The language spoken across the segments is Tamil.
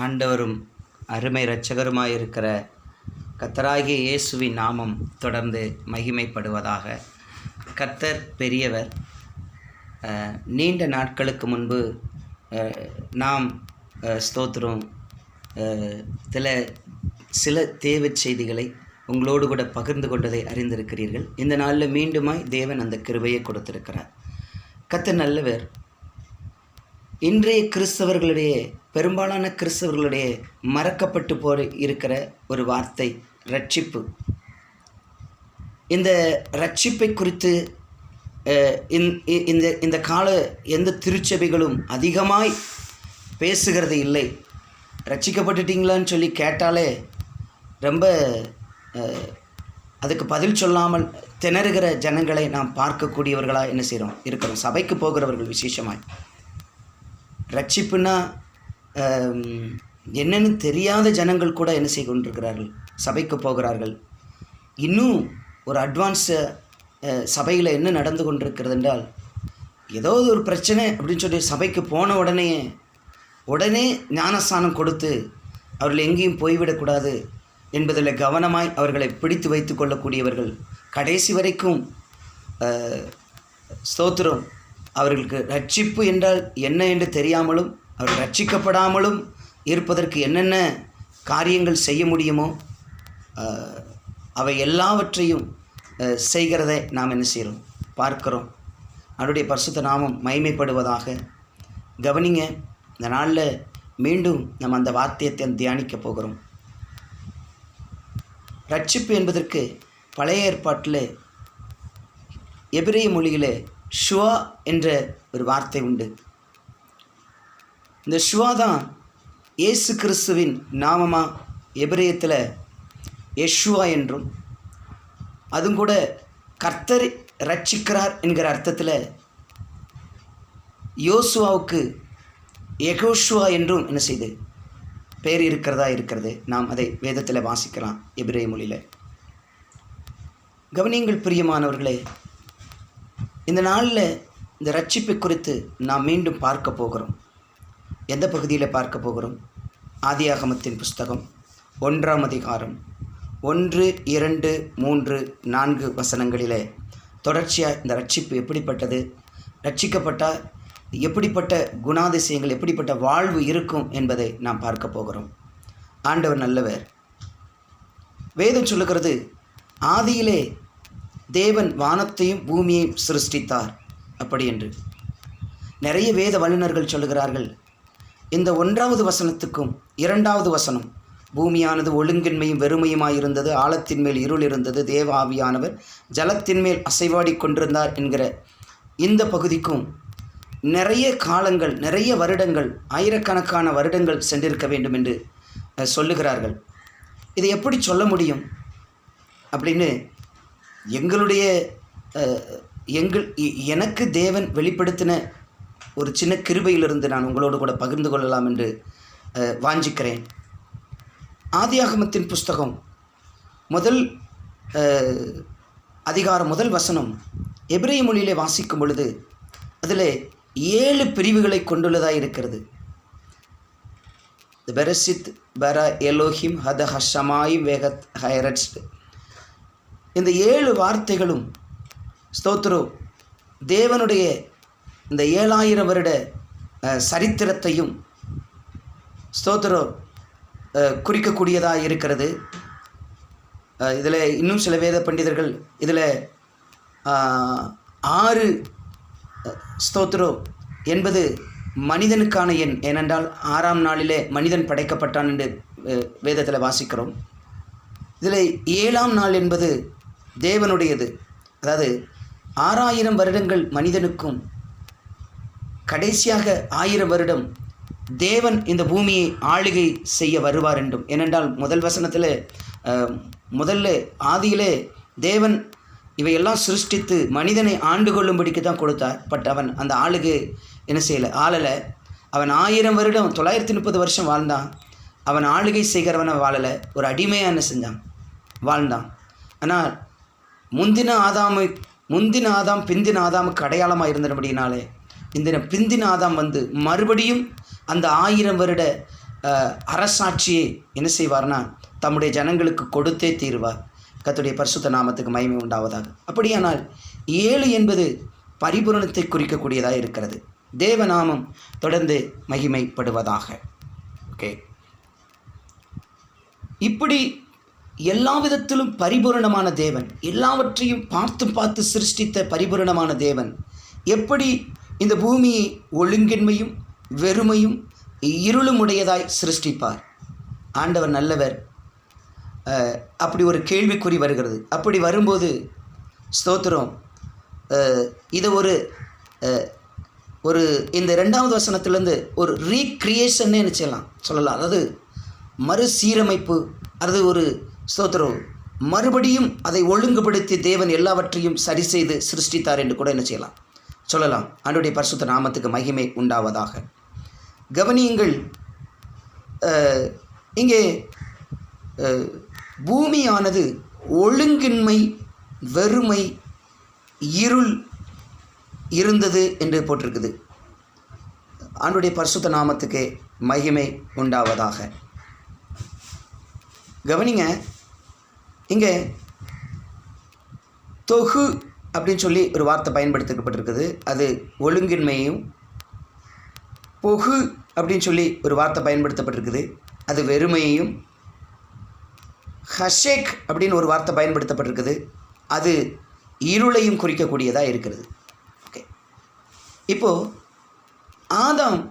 ஆண்டவரும் அருமை இரட்சகருமாயிருக்கிற கத்தராகிய இயேசுவின் நாமம் தொடர்ந்து மகிமைப்படுவதாக. கத்தர் பெரியவர் நீண்ட நாட்களுக்கு முன்பு நாம் ஸ்தோத்திரம் சில சில தேவை செய்திகளை உங்களோடு கூட பகிர்ந்து கொண்டதை அறிந்திருக்கிறீர்கள். இந்த நாளில் மீண்டுமாய் தேவன் அந்த கிருபையை கொடுத்திருக்கிறார். கத்தர் நல்லவர் இன்றைய கிறிஸ்தவர்களுடைய பெரும்பாலான கிறிஸ்தவர்களுடைய மறக்கப்பட்டு போய் இருக்கிற ஒரு வார்த்தை ரட்சிப்பு. இந்த ரட்சிப்பை குறித்து இந்த- இந்த கால எந்த திருச்சபைகளும் அதிகமாய் பேசுகிறது இல்லை. ரட்சிக்கப்பட்டுட்டீங்களான்னு சொல்லி கேட்டாலே ரொம்ப அதுக்கு பதில் சொல்லாமல் திணறுகிற ஜனங்களை நாம் பார்க்கக்கூடியவர்களாக என்ன செய்கிறோம் இருக்கிறோம். சபைக்கு போகிறவர்கள் விசேஷமாய். ரட்சிப்புனா என்னன்னு தெரியாத ஜனங்கள் கூட என்ன செய்து கொண்டிருக்கிறார்கள்? சபைக்கு போகிறார்கள். இன்னும் ஒரு அட்வான்ஸ் சபையில் என்ன நடந்து கொண்டிருக்கிறது என்றால் ஏதோ ஒரு பிரச்சனை அப்படின்னு சொல்லி சபைக்கு போன உடனே உடனே ஞானஸ்தானம் கொடுத்து அவர்கள் எங்கேயும் போய்விடக்கூடாது என்பதில் கவனமாய் அவர்களை பிடித்து வைத்து கொள்ளக்கூடியவர்கள். கடைசி வரைக்கும் ஸ்தோத்திரம். அவர்களுக்கு ரட்சிப்பு என்றால் என்ன என்று தெரியாமலும் அவர்கள் ரட்சிக்கப்படாமலும் இருப்பதற்கு என்னென்ன காரியங்கள் செய்ய முடியுமோ அவை எல்லாவற்றையும் செய்கிறதை நாம் என்ன செய்கிறோம்? பார்க்கிறோம். அவருடைய பரிசுத்த நாமம் மைமைப்படுவதாக கவனிங்க இந்த நாளில் மீண்டும் நம்ம அந்த வார்த்தையத்தை தியானிக்க போகிறோம். ரட்சிப்பு என்பதற்கு பழைய ஏற்பாட்டில் எபிரேய மொழியில் ஷுவா என்ற ஒரு வார்த்தை உண்டு. இந்த ஷுவா தான் இயேசு கிறிஸ்துவின் நாமமாக எபிரேயத்தில் யஷுவா என்றும் அதுவும் கூட கர்த்தர் ரட்சிக்கிறார் என்கிற அர்த்தத்தில் யோசுவாவுக்கு எகோஷுவா என்றும் என்ன செய்து பேர் இருக்கிறதா இருக்கிறது. நாம் அதை வேதத்தில் வாசிக்கலாம் எபிரே மொழியில். கவனியங்கள் பிரியமானவர்களே இந்த நாளில் இந்த ரட்சிப்பை குறித்து நாம் மீண்டும் பார்க்க போகிறோம். எந்த பகுதியில் பார்க்க போகிறோம்? ஆதியாகமத்தின் புஸ்தகம் ஒன்றாம் அதிகாரம் ஒன்று இரண்டு மூன்று நான்கு வசனங்களிலே தொடர்ச்சியாக இந்த ரட்சிப்பு எப்படிப்பட்டது? ரட்சிக்கப்பட்டால் எப்படிப்பட்ட குணாதிசயங்கள் எப்படிப்பட்ட வாழ்வு இருக்கும் என்பதை நாம் பார்க்க போகிறோம். ஆண்டவர் நல்லவர். வேதம் சொல்லுகிறது ஆதியிலே தேவன் வானத்தையும் பூமியையும் சிருஷ்டித்தார் அப்படி என்று. நிறைய வேத வல்லுநர்கள் சொல்லுகிறார்கள் இந்த ஒன்றாவது வசனத்துக்கும் இரண்டாவது வசனம் பூமியானது ஒழுங்கின்மையும் வெறுமையுமாயிருந்தது ஆழத்தின் மேல் இருள் இருந்தது தேவ ஆவியானவர் ஜலத்தின் மேல் அசைவாடி கொண்டிருந்தார் என்கிற இந்த பகுதிக்கும் நிறைய காலங்கள் நிறைய வருடங்கள் ஆயிரக்கணக்கான வருடங்கள் சென்றிருக்க வேண்டும் என்று சொல்லுகிறார்கள். இதை எப்படி சொல்ல முடியும்? அப்படின்னு எங்களுடைய எங்கள் எனக்கு தேவன் வெளிப்படுத்தின ஒரு சின்ன கிருபையிலிருந்து நான் உங்களோடு கூட பகிர்ந்து கொள்ளலாம் என்று வாஞ்சிக்கிறேன். ஆதியாகமத்தின் புஸ்தகம் முதல் அதிகாரம் முதல் வசனம் எபிரேய மொழியிலே வாசிக்கும் பொழுது அதில் ஏழு பிரிவுகளை கொண்டுள்ளதாக இருக்கிறது. பெரசித் பர எலோஹிம் ஹத ஹஷமாய் வேகத் ஹைரட்ஸ் இந்த ஏழு வார்த்தைகளும் ஸ்தோத்ரு தேவனுடைய இந்த ஏழாயிரம் வருட சரித்திரத்தையும் ஸ்தோத்ரோ குறிக்கக்கூடியதாக இருக்கிறது. இதில் இன்னும் சில வேத பண்டிதர்கள் இதில் ஆறு ஸ்தோத்ரோ என்பது மனிதனுக்கான எண். ஏனென்றால் ஆறாம் நாளிலே மனிதன் படைக்கப்பட்டான் என்று வேதத்தில் வாசிக்கிறோம். இதில் ஏழாம் நாள் என்பது தேவனுடையது. அதாவது ஆறாயிரம் வருடங்கள் மனிதனுக்கும் கடைசியாக ஆயிரம் வருடம் தேவன் இந்த பூமியை ஆளுகை செய்ய வருவார் என்றும். ஏனென்றால் முதல் வசனத்தில் முதல்ல ஆதியிலே தேவன் இவையெல்லாம் சிருஷ்டித்து மனிதனை ஆண்டு கொள்ளும்படிக்கு தான் கொடுத்தார். பட் அவன் அந்த ஆளுகை என்ன செய்யலை? ஆளலை. அவன் ஆயிரம் வருடம் தொள்ளாயிரத்தி முப்பது வருஷம் வாழ்ந்தான். அவன் ஆளுகை செய்கிறவனை வாழலை. ஒரு அடிமையாக என்ன செஞ்சான்? வாழ்ந்தான். ஆனால் முந்தின ஆதாமை முந்தின ஆதாம் பிந்தின ஆதாமுக்கு அடையாளமாக இருந்தபடினாலே இந்த பிந்தின ஆதாம் வந்து மறுபடியும் அந்த ஆயிரம் வருட அரசாட்சியை என்ன செய்வார்னா தம்முடைய ஜனங்களுக்கு கொடுத்தே தீர்வார். கத்துடைய பரிசுத்த நாமத்துக்கு மகிமை உண்டாவதாக. அப்படியானால் ஏழு என்பது பரிபூரணத்தை குறிக்கக்கூடியதாக இருக்கிறது. தேவநாமம் தொடர்ந்து மகிமைப்படுவதாக. ஓகே. இப்படி எல்லா விதத்திலும் பரிபூரணமான தேவன். எல்லாவற்றையும் பார்த்து பார்த்து சிருஷ்டித்த பரிபூரணமான தேவன். எப்படி? இந்த பூமியை ஒழுங்கின்மையும் வெறுமையும் இருளும் உடையதாய் சிருஷ்டிப்பார். ஆண்டவர் நல்லவர். அப்படி ஒரு கேள்விக்குறி வருகிறது. அப்படி வரும்போது ஸ்தோத்திரம் இதை ஒரு ஒரு இந்த ரெண்டாவது வசனத்திலேருந்து ஒரு ரீக்ரியேஷன்னு நினச்சிடலாம் சொல்லலாம். அதாவது மறுசீரமைப்பு அல்லது ஒரு ஸ்தோத்திரம். மறுபடியும் அதை ஒழுங்குபடுத்தி தேவன் எல்லாவற்றையும் சரி செய்து சிருஷ்டித்தார் என்று கூட என்ன செய்யலாம்? சொல்லலாம். ஆண்டுடைய பரிசுத்த நாமத்துக்கு மகிமை உண்டாவதாக. கவனியுங்கள் இங்கே பூமியானது ஒழுங்கின்மை வெறுமை இருள் இருந்தது என்று போட்டிருக்குது. ஆண்டுடைய பரிசுத்த நாமத்துக்கு மகிமை உண்டாவதாக. கவனிங்க. இங்கே தொகு அப்படின்னு சொல்லி ஒரு வார்த்தை பயன்படுத்தப்பட்டிருக்குது. அது ஒழுங்கின்மையும் பொகு அப்படின்னு சொல்லி ஒரு வார்த்தை பயன்படுத்தப்பட்டிருக்குது. அது வெறுமையையும் ஹஷேக் அப்படின்னு ஒரு வார்த்தை பயன்படுத்தப்பட்டிருக்குது. அது இருளையும் குறிக்கக்கூடியதாக இருக்கிறது. ஓகே. இப்போது ஆதாம்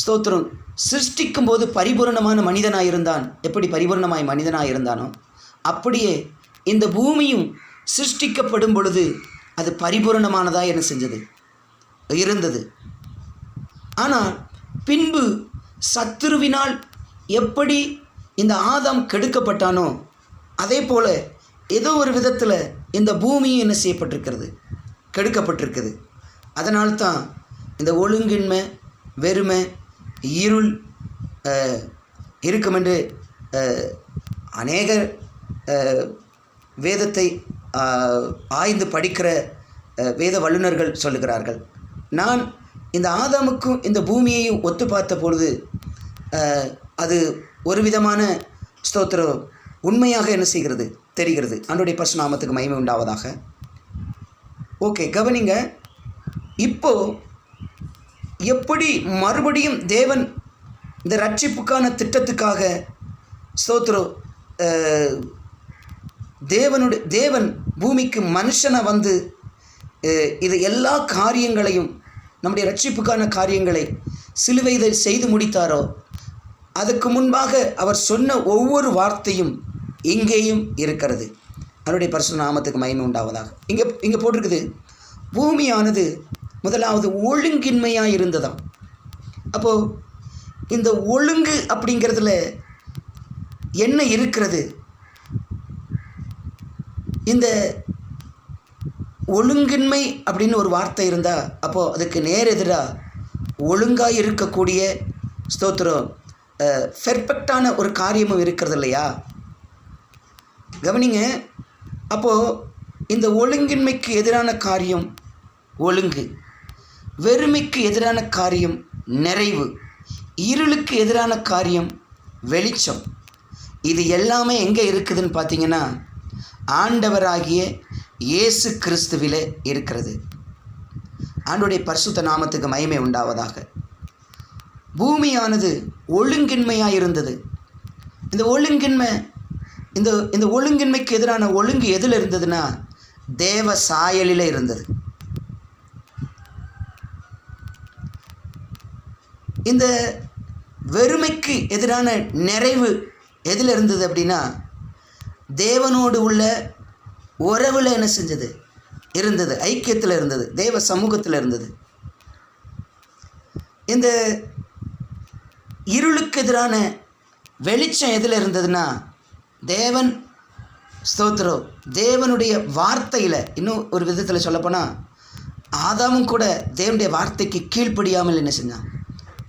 ஸ்தோத்திரம் சிருஷ்டிக்கும் போது பரிபூரணமான மனிதனாக இருந்தான் எப்படி பரிபூர்ணமாய் மனிதனாக இருந்தானோ அப்படியே இந்த பூமியும் சிருஷ்டிக்கப்படும் பொழுது அது பரிபூரணமானதாக என்ன செஞ்சது? இருந்தது. ஆனால் பின்பு சத்துருவினால் எப்படி இந்த ஆதாம் கெடுக்கப்பட்டானோ அதே போல் ஏதோ ஒரு விதத்தில் இந்த பூமியும் என்ன செய்யப்பட்டிருக்கிறது? கெடுக்கப்பட்டிருக்குது. அதனால்தான் இந்த ஒழுங்கின்மை வெறுமை இருள் இருக்கும் என்று அநேகர் வேதத்தை ஆய்ந்து படிக்கிற வேத வல்லுநர்கள் சொல்லுகிறார்கள். நான் இந்த ஆதாமுக்கும் இந்த பூமியையும் ஒத்து பார்த்த பொழுது அது ஒரு விதமான ஸ்தோத்திரம் உண்மையாக என்ன செய்கிறது? தெரிகிறது. ஆண்டுடைய பரிசுநாமத்துக்கு மகிமை உண்டாவதாக. ஓகே கவனிங்க. இப்போது எப்படி மறுபடியும் தேவன் இந்த ரட்சிப்புக்கான திட்டத்துக்காக ஸ்தோத்ரோ தேவனுடைய தேவன் பூமிக்கு மனுஷனை வந்து இது எல்லா காரியங்களையும் நம்முடைய ரட்சிப்புக்கான காரியங்களை சிலுவையில் செய்து முடித்தாரோ அதுக்கு முன்பாக அவர் சொன்ன ஒவ்வொரு வார்த்தையும் இங்கேயும் இருக்கிறது. அவருடைய பரிசு நாமத்துக்கு மயமை உண்டாவதாக. இங்கே இங்கே போட்டிருக்குது. பூமியானது முதலாவது ஒழுங்கின்மையாக இருந்ததாம். அப்போது இந்த ஒழுங்கு அப்படிங்கிறதுல என்ன இருக்கிறது? இந்த ஒழுங்கின்மை அப்படின்னு ஒரு வார்த்தை இருந்தால் அப்போது அதுக்கு நேர் எதிராக ஒழுங்காக இருக்கக்கூடிய ஸ்தோத்திரம் பெர்ஃபெக்டான ஒரு காரியமும் இருக்கிறது இல்லையா கவனிங்க அப்போது இந்த ஒழுங்கின்மைக்கு எதிரான காரியம் ஒழுங்கு. வெறுமைக்கு எதிரான காரியம் நிறைவு. இருளுக்கு எதிரான காரியம் வெளிச்சம். இது எல்லாமே எங்கே இருக்குதுன்னு பார்த்தீங்கன்னா ஆண்டவராகிய இயேசு கிறிஸ்துவில் இருக்கிறது. ஆண்டுடைய பரிசுத்த நாமத்துக்கு மகிமை உண்டாவதாக. பூமியானது ஒழுங்கின்மையாக இருந்தது. இந்த ஒழுங்கின்மை இந்த இந்த ஒழுங்கின்மைக்கு எதிரான ஒழுங்கு எதில் இருந்ததுன்னா தேவ சாயலில் இருந்தது. இந்த வெறுமைக்கு எதிரான நிறைவு எதில் இருந்தது அப்படின்னா தேவனோடு உள்ள உறவில் என்ன செஞ்சது? இருந்தது. ஐக்கியத்தில் இருந்தது. தேவ சமூகத்தில் இருந்தது. இந்த இருளுக்கு எதிரான வெளிச்சம் எதில் இருந்ததுன்னா தேவன் ஸ்தோத்திரம் தேவனுடைய வார்த்தையில் இன்னும் ஒரு விதத்தில் சொல்லப்போனால் ஆதாமும் கூட தேவனுடைய வார்த்தைக்கு கீழ்ப்படியாமல் என்ன செஞ்சான்?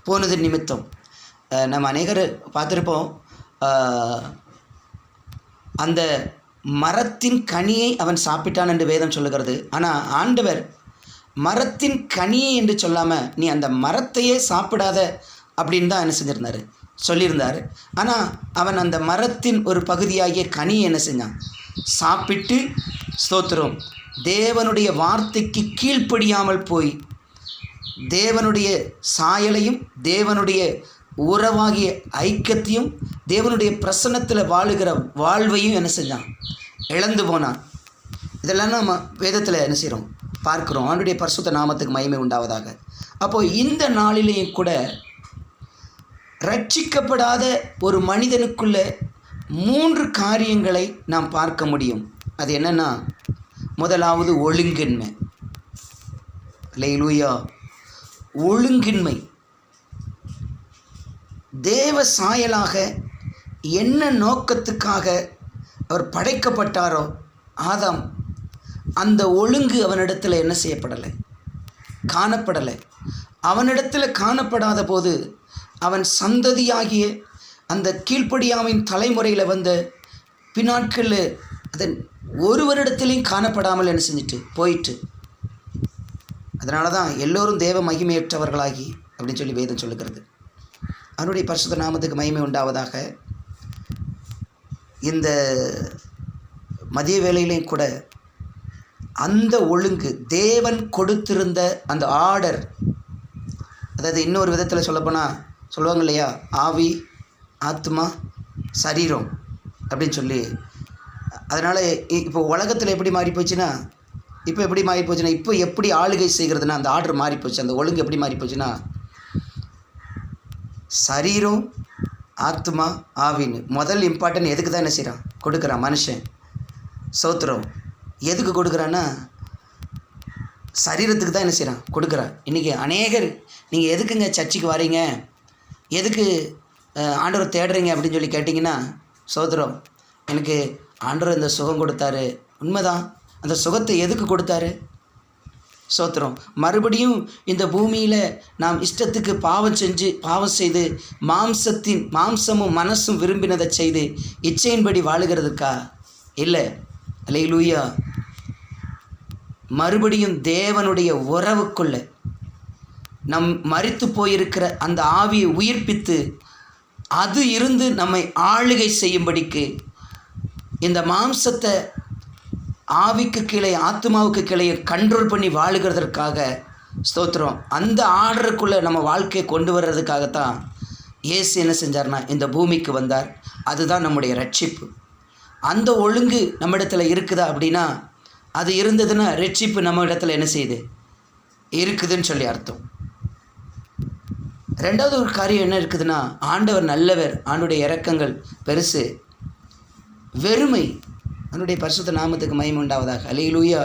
போனது நிமித்தம். நம்ம அநேகர் பார்த்துருப்போம். அந்த மரத்தின் கனியை அவன் சாப்பிட்டான் என்று வேதம் சொல்லுகிறது. ஆனால் ஆண்டவர் மரத்தின் கனியை என்று சொல்லாமல் நீ அந்த மரத்தையே சாப்பிடாத அப்படின்னு தான் என்ன செஞ்சுருந்தாரு. சொல்லியிருந்தார். ஆனால் அவன் அந்த மரத்தின் ஒரு பகுதியாகிய கனி என்ன செஞ்சான்? சாப்பிட்டு ஸ்தோத்திரம். தேவனுடைய வார்த்தைக்கு கீழ்ப்படியாமல் போய் தேவனுடைய சாயலையும் தேவனுடைய உறவாகிய ஐக்கியத்தையும் தேவனுடைய பிரசன்னத்தில் வாழுகிற வாழ்வையும் என்ன செஞ்சான்? இழந்து போனான். இதெல்லாம் நம்ம வேதத்தில் என்ன செய்கிறோம் பார்க்குறோம். அவனுடைய பரிசுத்த நாமத்துக்கு மகிமை உண்டாவதாக. அப்போது இந்த நாளிலேயும் கூட ரட்சிக்கப்படாத ஒரு மனிதனுக்குள்ள மூன்று காரியங்களை நாம் பார்க்க முடியும். அது என்னென்னா முதலாவது ஒழுங்கின்மை. லேலூயா ஒழுங்கின்மை. தேவ சாயலாக என்ன நோக்கத்துக்காக அவர் படைக்கப்பட்டாரோ ஆதாம் அந்த ஒழுங்கு அவனிடத்தில் என்ன செய்யப்படலை? காணப்படலை. அவனிடத்தில் காணப்படாத போது அவன் சந்ததியாகிய அந்த கீழ்ப்படியாமின் தலைமுறையில் வந்த பின்னாட்களில் அதன் ஒருவரிடத்திலையும் காணப்படாமல் என்ன செஞ்சுட்டு போயிட்டு அதனால தான் எல்லோரும் தேவ மகிமையற்றவர்களாகி அப்படின்னு சொல்லி வேதம் சொல்லுகிறது. அவனுடைய பரிசுத்த நாமத்துக்கு மகிமை உண்டாவதாக. இந்த மதிய வேலையிலையும் கூட அந்த ஒழுங்கு தேவன் கொடுத்திருந்த அந்த ஆர்டர் அதாவது இன்னொரு விதத்தில் சொல்லப்போனால் சொல்லுவாங்க இல்லையா? ஆவி ஆத்மா சரீரம் அப்படின்னு சொல்லி. அதனால் இப்போ உலகத்தில் எப்படி மாறி போச்சுன்னா இப்போ எப்படி மாறி போச்சுன்னா இப்போ எப்படி ஆளுகை செய்கிறதுனா அந்த ஆர்டர் மாறி போச்சு அந்த ஒழுங்கு எப்படி மாறி போச்சுன்னா சரீரம் ஆத்மா ஆவின்னு முதல் இம்பார்ட்டன் எதுக்கு தான் என்ன செய்கிறான் கொடுக்குறான் மனுஷன். சோத்திரம். எதுக்கு கொடுக்குறான்னா சரீரத்துக்கு தான் என்ன செய்கிறான் கொடுக்குறான். இன்றைக்கி அநேகர் நீங்கள் எதுக்குங்க சர்ச்சுக்கு வரீங்க எதுக்கு ஆண்டவர் தேடுறீங்க அப்படின்னு சொல்லி கேட்டிங்கன்னா சோதரம் எனக்கு ஆண்டவர் இந்த சுகம் கொடுத்தாரு. உண்மைதான். அந்த சுகத்தை எதுக்கு கொடுத்தாரு? சோத்திரம். மறுபடியும் இந்த பூமியில் நாம் இஷ்டத்துக்கு பாவம் செஞ்சு பாவம் செய்து மாம்சத்தின் மாம்சமும் மனசும் விரும்பினதை செய்து இச்சையின்படி வாழுகிறதுக்கா? இல்லை. அல்லையிலூயா மறுபடியும் தேவனுடைய உறவுக்குள்ள நம் மறித்து போயிருக்கிற அந்த ஆவியை உயிர்ப்பித்து அது இருந்து நம்மை ஆளுகை செய்யும்படிக்கு இந்த மாம்சத்தை ஆவிக்கு கீழே ஆத்மாவுக்கு கீழே கண்ட்ரோல் பண்ணி வாழுகிறதற்காக ஸ்தோத்திரம். அந்த ஆர்டருக்குள்ளே நம்ம வாழ்க்கையை கொண்டு வர்றதுக்காகத்தான் இயேசு என்ன செஞ்சார்னா இந்த பூமிக்கு வந்தார். அதுதான் நம்முடைய ரட்சிப்பு. அந்த ஒழுங்கு நம்ம இடத்துல இருக்குதா அப்படின்னா அது இருந்ததுன்னா ரட்சிப்பு நம்ம இடத்துல என்ன செய்யுது? இருக்குதுன்னு சொல்லி அர்த்தம். ரெண்டாவது ஒரு காரியம் என்ன இருக்குதுன்னா ஆண்டவர் நல்லவர் ஆண்டுடைய இறக்கங்கள் பெருசு. வெறுமை அவனுடைய பரிசுத்த நாமத்துக்கு மயம் உண்டாவதாக. அலையிலூயா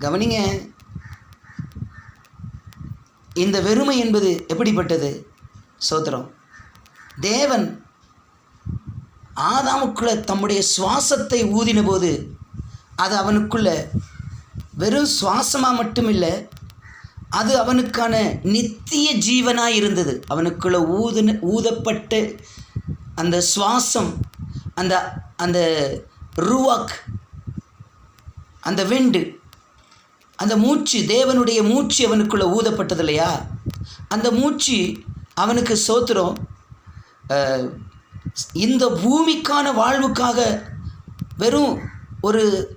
கவனிங்க இந்த வெறுமை என்பது எப்படிப்பட்டது? சோத்திரம். தேவன் ஆதாமுக்குள்ள தம்முடைய சுவாசத்தை ஊதின போது அது அவனுக்குள்ள வெறும் சுவாசமாக மட்டும் இல்லை அது அவனுக்கான நித்திய ஜீவனாக இருந்தது. அவனுக்குள்ள ஊதுன ஊதப்பட்ட அந்த சுவாசம் அந்த அந்த ருவாக் அந்த வெண்டு அந்த மூச்சு தேவனுடைய மூச்சு அவனுக்குள்ளே ஊதப்பட்டது இல்லையா அந்த மூச்சு அவனுக்கு சோத்திரம் இந்த பூமிக்கான வாழ்வுக்காக வெறும் ஒரு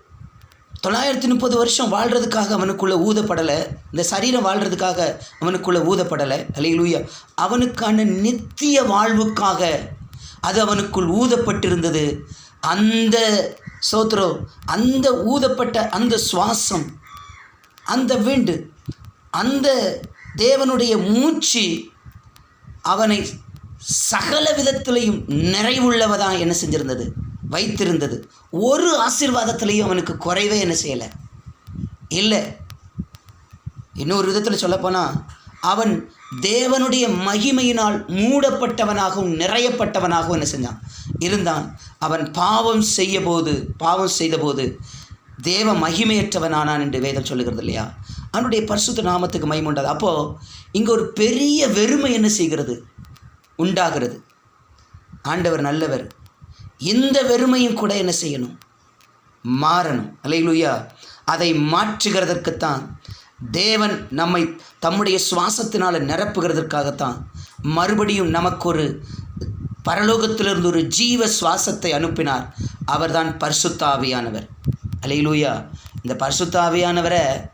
தொள்ளாயிரத்தி முப்பது வருஷம் வாழ்கிறதுக்காக அவனுக்குள்ளே ஊதப்படலை இந்த சரீரம் வாழ்கிறதுக்காக அவனுக்குள்ளே ஊதப்படலை. அலையிலூயா அவனுக்கான நித்திய வாழ்வுக்காக அது அவனுக்குள் ஊதப்பட்டிருந்தது. அந்த சோத்ரோ அந்த ஊதப்பட்ட அந்த சுவாசம் அந்த விண்டு அந்த தேவனுடைய மூச்சு அவனை சகல விதத்திலையும் நிறைவுள்ளவதான் என்ன செஞ்சிருந்தது? வைத்திருந்தது. ஒரு ஆசீர்வாதத்திலையும் அவனுக்கு குறைவே என்ன செய்யலை. இல்லை. இன்னொரு விதத்தில் சொல்லப்போனால் அவன் தேவனுடைய மகிமையினால் மூடப்பட்டவனாகவும் நிறையப்பட்டவனாகவும் என்ன செஞ்சான்? இருந்தான். அவன் பாவம் செய்ய போது பாவம் செய்தபோது தேவ மகிமையற்றவனானான் என்று வேதம் சொல்லுகிறது இல்லையா? அவனுடைய பரிசுத்த நாமத்துக்கு மகிமுண்டது அப்போது இங்கே ஒரு பெரிய வெறுமை என்ன செய்கிறது? உண்டாகிறது. ஆண்டவர் நல்லவர். இந்த வெறுமையும் கூட என்ன செய்யணும்? மாறணும். அலையிலுயா அதை மாற்றுகிறதற்குத்தான் தேவன் நம்மை தம்முடைய சுவாசத்தினால் நிரப்புகிறதற்காகத்தான் மறுபடியும் நமக்கு ஒரு பரலோகத்திலிருந்து ஒரு ஜீவ சுவாசத்தை அனுப்பினார். அவர்தான் பரிசுத்தாவியானவர் அலையிலூயா. இந்த பரிசுத்தாவியானவரை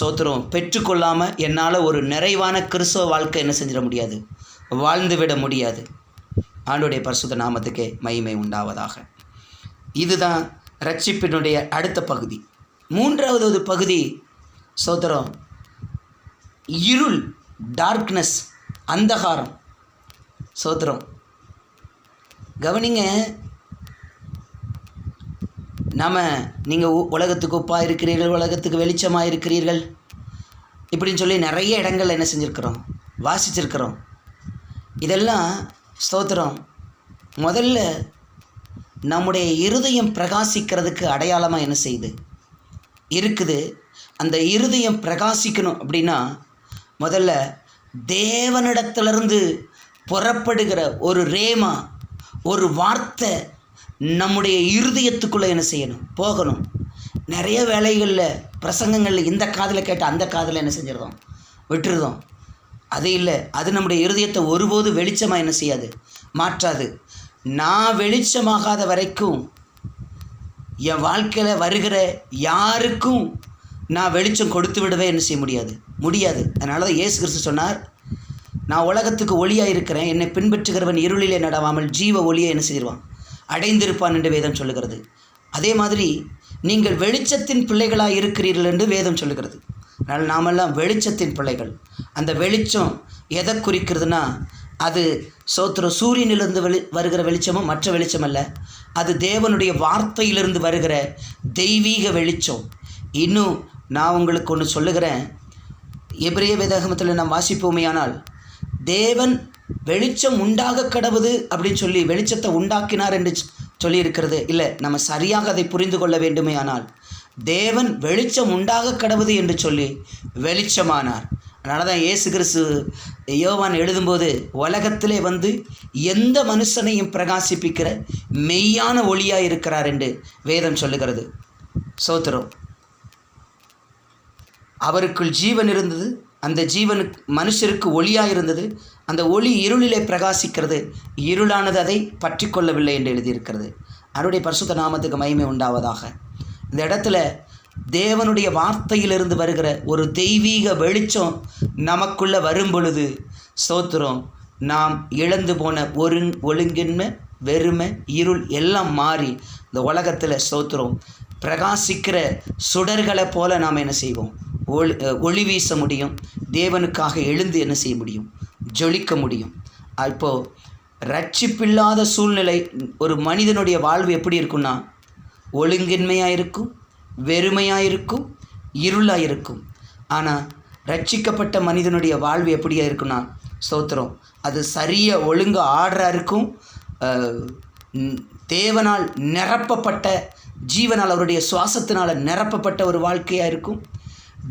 சோத்திரம் பெற்றுக்கொள்ளாமல் என்னால் ஒரு நிறைவான கிறிஸ்தவ வாழ்க்கை என்ன செஞ்சிட முடியாது. வாழ்ந்து விட முடியாது. ஆண்டுடைய பரிசுத்த நாமத்துக்கே மகிமை உண்டாவதாக. இதுதான் ரட்சிப்பினுடைய அடுத்த பகுதி. மூன்றாவது ஒரு பகுதி சோத்திரம் இருள் டார்க்னஸ் அந்தகாரம். சோத்திரம் கவனிங்க நாம் நீங்கள் உலகத்துக்கு உப்பாக இருக்கிறீர்கள் உலகத்துக்கு வெளிச்சமாக இருக்கிறீர்கள். இப்படின்னு சொல்லி நிறைய இடங்கள் என்ன செஞ்சுருக்கிறோம்? வாசிச்சிருக்கிறோம். இதெல்லாம் ஸ்தோத்திரம். முதல்ல நம்முடைய இருதயம் பிரகாசிக்கிறதுக்கு அடையாளமாக என்ன செய்யுது? இருக்குது அந்த இருதயம் பிரகாசிக்கணும் அப்படின்னா முதல்ல தேவனிடத்திலிருந்து புறப்படுகிற ஒரு ரேமா ஒரு வார்த்தை நம்முடைய இருதயத்துக்குள்ளே என்ன செய்யணும்? போகணும். நிறைய வேலைகளில் பிரசங்கங்களில் இந்த காதில் கேட்டால் அந்த காதில் என்ன செஞ்சிருந்தோம் விட்டுருதோம். அது இல்லை. அது நம்முடைய இருதயத்தை ஒருபோது வெளிச்சமாக என்ன செய்யாது? மாற்றாது. நான் வெளிச்சமாகாத வரைக்கும் என் வாழ்க்கையில் வருகிற யாருக்கும் நான் வெளிச்சம் கொடுத்து விடவே என்ன செய்ய முடியாது? முடியாது. அதனால தான் இயேசு கிறிஸ்து சொன்னார் நான் உலகத்துக்கு ஒளியாக இருக்கிறேன். என்னை பின்பற்றுகிறவன் இருளிலே நடவாமல் ஜீவ ஒளியை என்ன செய்வான் அடைந்திருப்பான் என்று வேதம் சொல்லுகிறது. அதே மாதிரி நீங்கள் வெளிச்சத்தின் பிள்ளைகளாக இருக்கிறீர்கள் என்று வேதம் சொல்லுகிறது. அதனால் நாமெல்லாம் வெளிச்சத்தின் பிள்ளைகள். அந்த வெளிச்சம் எதை குறிக்கிறதுனா அது சோத்திர சூரியனிலிருந்து வெளி வருகிற வெளிச்சமும் மற்ற வெளிச்சம் அல்ல. அது தேவனுடைய வார்த்தையிலிருந்து வருகிற தெய்வீக வெளிச்சம். இன்னும் நான் உங்களுக்கு ஒன்று சொல்லுகிறேன். எபிரேய வேதாகமத்தில் நாம் வாசிப்போமேயானால் தேவன் வெளிச்சம் உண்டாக கடவுது அப்படின்னு சொல்லி வெளிச்சத்தை உண்டாக்கினார் என்று சொல்லியிருக்கிறது. இல்லை நம்ம சரியாக அதை புரிந்து கொள்ள வேண்டுமே ஆனால் தேவன் வெளிச்சம் உண்டாக கடவுது என்று சொல்லி வெளிச்சமானார். அதனால தான் இயேசு கிறிஸ்து யோவான் எழுதும்போது உலகத்திலே வந்து எந்த மனுஷனையும் பிரகாசிப்பிக்கிற மெய்யான ஒளியாக இருக்கிறார் என்று வேதம் சொல்லுகிறது. சோத்திரம். அவருக்குள் ஜீவன் இருந்தது அந்த ஜீவனுக்கு மனுஷருக்கு ஒளியாக இருந்தது அந்த ஒளி இருளிலே பிரகாசிக்கிறது இருளானது அதை பற்றி கொள்ளவில்லை என்று எழுதியிருக்கிறது. அவருடைய பரிசுத்த நாமத்துக்கு மகிமை உண்டாவதாக. இந்த இடத்துல தேவனுடைய வார்த்தையிலிருந்து வருகிற ஒரு தெய்வீக வெளிச்சம் நமக்குள்ளே வரும் பொழுது சோத்திரம் நாம் இழந்து போன ஒரு ஒழுங்கின்மை வெறுமை இருள் எல்லாம் மாறி இந்த உலகத்தில் சோத்துறோம் பிரகாசிக்கிற சுடர்களை போல நாம் என்ன செய்வோம்? ஒளி ஒளி வீச முடியும். தேவனுக்காக எழுந்து என்ன செய்ய முடியும்? ஜொலிக்க முடியும். இப்போது ரட்சிப்பில்லாத சூழ்நிலை ஒரு மனிதனுடைய வாழ்வு எப்படி இருக்கும்னா ஒழுங்கின்மையாக இருக்கும் வெறுமையாக இருக்கும் இருளாக இருக்கும். ஆனால் ரட்சிக்கப்பட்ட மனிதனுடைய வாழ்வு எப்படியா இருக்குன்னா ஸ்தோத்திரம் அது சரியாக ஒழுங்காக ஆர்டராக இருக்கும். தேவனால் நிரப்பப்பட்ட ஜீவனால் அவருடைய சுவாசத்தினால் நிரப்பப்பட்ட ஒரு வாழ்க்கையாக இருக்கும்.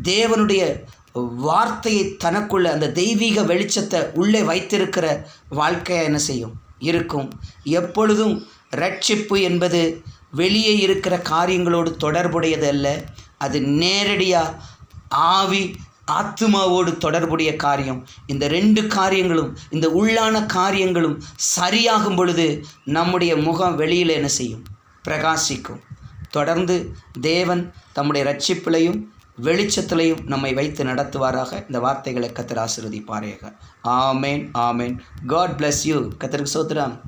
தேவனுடைய வார்த்தையை தனக்குள்ள அந்த தெய்வீக வெளிச்சத்தை உள்ளே வைத்திருக்கிற வாழ்க்கையை என்ன செய்யும்? இருக்கும். எப்பொழுதும் ரட்சிப்பு என்பது வெளியே இருக்கிற காரியங்களோடு தொடர்புடையது அல்ல. அது நேரடியாக ஆவி ஆத்மாவோடு தொடர்புடைய காரியம். இந்த ரெண்டு காரியங்களும் இந்த உள்ளான காரியங்களும் சரியாகும் பொழுது நம்முடைய முகம் வெளியில் என்ன செய்யும்? பிரகாசிக்கும். தொடர்ந்து தேவன் தம்முடைய ரட்சிப்பிலையும் வெளிச்சத்திலையும் நம்மை வைத்து நடத்துவாராக. இந்த வார்த்தைகளை கத்தர் ஆசிர்வதிப்பாரேக. ஆமேன் ஆமேன். காட் பிளஸ் யூ கத்தருக்கு சோத்ரா